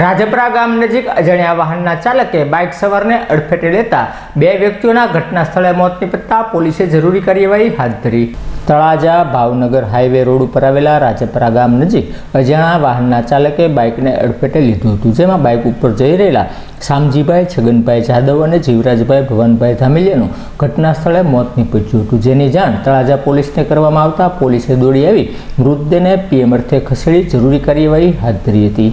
રાજપરા ગામ નજીક અજાણ્યા વાહનના ચાલકે બાઇક સવારને અડફેટે લેતા બે વ્યક્તિઓના ઘટના સ્થળે મોત નિપજતા પોલીસે જરૂરી કાર્યવાહી હાથ ધરી. તળાજા ભાવનગર હાઈવે રોડ ઉપર આવેલા રાજપરા ગામ નજીક અજાણ્યા વાહનના ચાલકે બાઇકને અડફેટે લીધું હતું, જેમાં બાઇક ઉપર જઈ રહેલા શામજીભાઈ, છગનભાઈ જાદવ અને જીવરાજભાઈ ભવનભાઈ ધામિલિયાનું ઘટના સ્થળે મોત નીપજ્યું હતું. જેની જાણ તળાજા પોલીસને કરવામાં આવતા પોલીસે દોડી આવી, મૃતદેહને પીએમ અર્થે ખસેડી જરૂરી કાર્યવાહી હાથ ધરી હતી.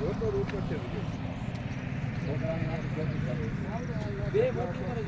જોતો બે